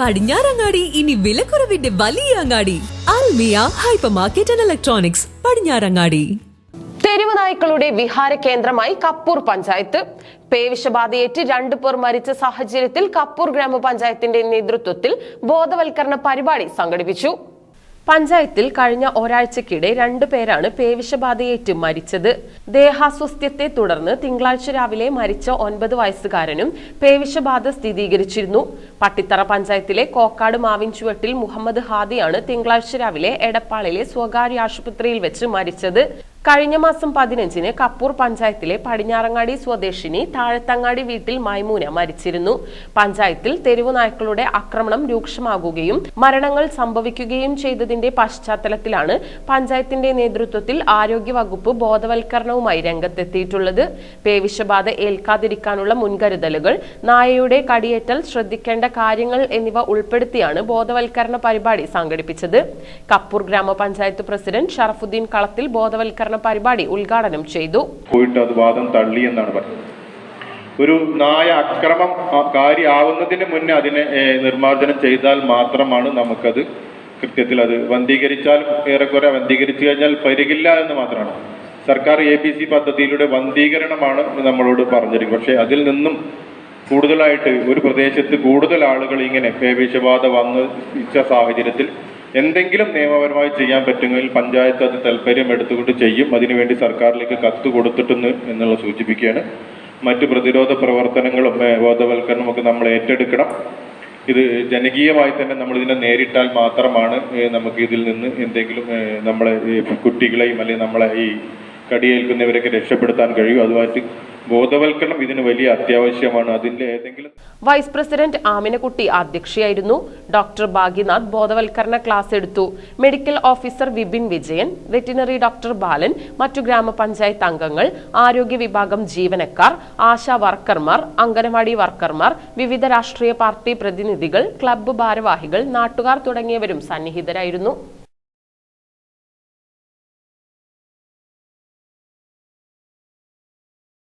പടിഞ്ഞാറങ്ങാടി ഇനി വിലക്കുറവിന്റെ വലിയ അങ്ങാടി. Almiya hyper market and electronics Padinjarangadi. തെരുവ് നായ്ക്കളുടെ വിഹാര കേന്ദ്രമായി കപ്പൂർ പഞ്ചായത്ത്. പേവിഷബാധയേറ്റ് രണ്ടു പേർ മരിച്ച സാഹചര്യത്തിൽ കപ്പൂർ ഗ്രാമപഞ്ചായത്തിന്റെ നേതൃത്വത്തിൽ ബോധവൽക്കരണ പരിപാടി സംഘടിപ്പിച്ചു. പഞ്ചായത്തിൽ കഴിഞ്ഞ ഒരാഴ്ചക്കിടെ രണ്ടു പേരാണ് പേവിഷബാധയേറ്റ് മരിച്ചത്. ദേഹാസ്വസ്ഥ്യത്തെ തുടർന്ന് തിങ്കളാഴ്ച രാവിലെ മരിച്ച ഒൻപത് വയസ്സുകാരനും പേവിഷബാധ സ്ഥിരീകരിച്ചിരുന്നു. പട്ടിത്തറ പഞ്ചായത്തിലെ കോക്കാട് മാവിൻചുവട്ടിൽ മുഹമ്മദ് ഹാദിയാണ് തിങ്കളാഴ്ച രാവിലെ എടപ്പാളിലെ സ്വകാര്യ ആശുപത്രിയിൽ വെച്ച് മരിച്ചത്. കഴിഞ്ഞ മാസം പതിനഞ്ചിന് കപ്പൂർ പഞ്ചായത്തിലെ പടിഞ്ഞാറങ്ങാടി സ്വദേശിനി താഴത്തങ്ങാടി വീട്ടിൽ മൈമൂന മരിച്ചിരുന്നു. പഞ്ചായത്തിൽ തെരുവു നായ്ക്കളുടെ ആക്രമണം രൂക്ഷമാകുകയും മരണങ്ങൾ സംഭവിക്കുകയും ചെയ്തതിന്റെ പശ്ചാത്തലത്തിലാണ് പഞ്ചായത്തിന്റെ നേതൃത്വത്തിൽ ആരോഗ്യ വകുപ്പ് ബോധവൽക്കരണവുമായി രംഗത്തെത്തിയിട്ടുള്ളത്. പേവിഷബാധ ഏൽക്കാതിരിക്കാനുള്ള മുൻകരുതലുകൾ നായയുടെ കടിയേറ്റൽ ശ്രദ്ധിക്കേണ്ട കാര്യങ്ങൾ എന്നിവ ഉൾപ്പെടുത്തിയാണ് ബോധവൽക്കരണ പരിപാടി സംഘടിപ്പിച്ചത്. കപ്പൂർ ഗ്രാമപഞ്ചായത്ത് പ്രസിഡന്റ് ഷറഫുദ്ദീൻ കളത്തിൽ ബോധവൽക്കരണ പരിപാടി ഉദ്ഘാടനം ചെയ്തു. പോയിട്ട് അത് വാദം തള്ളി എന്നാണ് പറയുന്നത് ഒരു നായ അക്രമം കാര്യമാവുന്നതിന് മുന്നേ അതിനെ നിർമ്മാർജനം ചെയ്താൽ മാത്രമാണ് നമുക്കത് കൃത്യത്തിൽ അത് വന്ധീകരിച്ചാൽ ഏറെക്കുറെ വന്ധീകരിച്ചു കഴിഞ്ഞാൽ പരികില്ല എന്ന് മാത്രമാണ്. സർക്കാർ എ ബി സി പദ്ധതിയിലൂടെ വന്ധീകരണമാണ് നമ്മളോട് പറഞ്ഞിരിക്കുന്നത്. പക്ഷേ അതിൽ നിന്നും കൂടുതലായിട്ട് ഒരു പ്രദേശത്ത് കൂടുതൽ ആളുകൾ ഇങ്ങനെ പേവിഷബാധ വന്ന് ഇച്ച സാഹചര്യത്തിൽ എന്തെങ്കിലും നിയമപരമായി ചെയ്യാൻ പറ്റുമെങ്കിൽ പഞ്ചായത്ത് അത് താല്പര്യം എടുത്തുകൊണ്ട് ചെയ്യും. അതിനുവേണ്ടി സർക്കാരിലേക്ക് കത്ത് കൊടുത്തിട്ടെന്ന് എന്നുള്ള സൂചിപ്പിക്കുകയാണ്. മറ്റ് പ്രതിരോധ പ്രവർത്തനങ്ങളും ബോധവൽക്കരണമൊക്കെ നമ്മൾ ഏറ്റെടുക്കണം. ഇത് ജനകീയമായി തന്നെ നമ്മൾ ഇതിനെ നേരിട്ടാൽ മാത്രമാണ് നമുക്ക് ഇതിൽ നിന്ന് എന്തെങ്കിലും നമ്മളെ കുട്ടികളെയും അല്ലെങ്കിൽ നമ്മളെ ഈ കടിയേൽക്കുന്നവരൊക്കെ രക്ഷപ്പെടുത്താൻ കഴിയും. അതുമായിട്ട് ബോധവൽക്കരണം ഇതിന് വലിയ അത്യാവശ്യമാണ്. അതിന്റെ ഏതെങ്കിലും വൈസ് പ്രസിഡന്റ് ആമിനക്കുട്ടി അധ്യക്ഷയായിരുന്നു. ഡോക്ടർ ഭാഗ്യനാഥ് ബോധവൽക്കരണ ക്ലാസ് എടുത്തു. Medical officer Vipin Vijayan veterinary doctor Balan മറ്റു ഗ്രാമപഞ്ചായത്ത് അംഗങ്ങൾ ആരോഗ്യ വിഭാഗം ജീവനക്കാർ ആശാ വർക്കർമാർ അംഗനവാടി വർക്കർമാർ വിവിധ രാഷ്ട്രീയ പാർട്ടി പ്രതിനിധികൾ ക്ലബ്ബ് ഭാരവാഹികൾ നാട്ടുകാർ തുടങ്ങിയവരും സന്നിഹിതരായിരുന്നു.